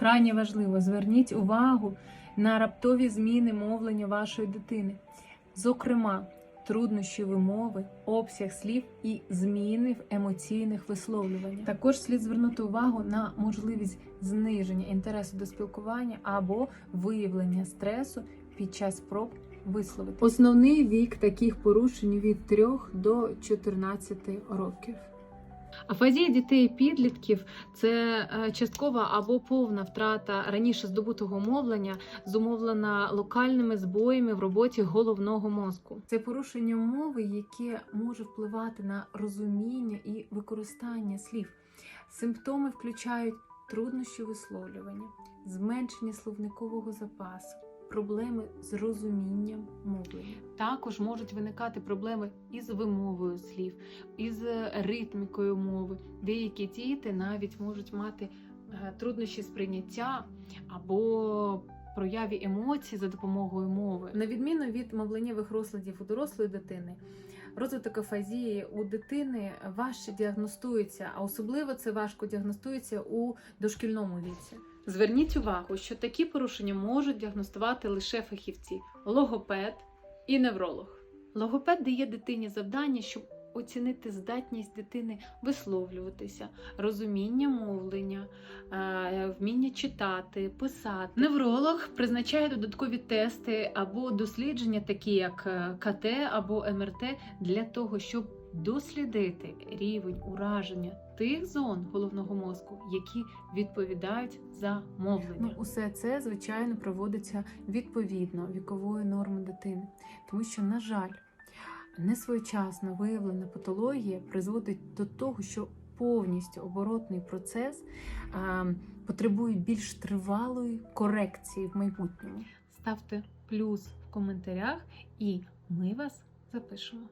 Крайне важливо, зверніть увагу на раптові зміни мовлення вашої дитини. Зокрема, труднощі вимови, обсяг слів і зміни в емоційних висловлюваннях. Також слід звернути увагу на можливість зниження інтересу до спілкування або виявлення стресу під час спроб висловити. Основний вік таких порушень від 3 до 14 років. Афазія дітей і підлітків це е, часткова або повна втрата раніше здобутого мовлення, зумовлена локальними збоями в роботі головного мозку. Це порушення мови, яке може впливати на розуміння і використання слів. Симптоми включають труднощі висловлювання, зменшення словникового запасу. Проблеми з розумінням мовлення. Також можуть виникати проблеми із вимовою слів, із ритмікою мови. Деякі діти навіть можуть мати е, труднощі сприйняття або прояві емоцій за допомогою мови. На відміну від мовленнєвих розладів у дорослої дитини, розвиток афазії у дитини важче діагностується, а особливо це важко діагностується у дошкільному віці. Зверніть увагу, що такі порушення можуть діагностувати лише фахівці логопед і невролог. Логопед дає дитині завдання, щоб оцінити здатність дитини висловлюватися, розуміння мовлення, вміння читати, писати. Невролог призначає додаткові тести або дослідження, такі як е, КТ або МРТ, для того, щоб дослідити рівень ураження тих зон головного мозку, які відповідають за мовлення. Ну, усе це звичайно проводиться відповідно вікової норми дитини, тому що, на жаль, несвоєчасно виявлена патологія призводить до того, що повністю оборотний процес потребує більш тривалої корекції в майбутньому. Ставте плюс в коментарях, і ми вас запишемо.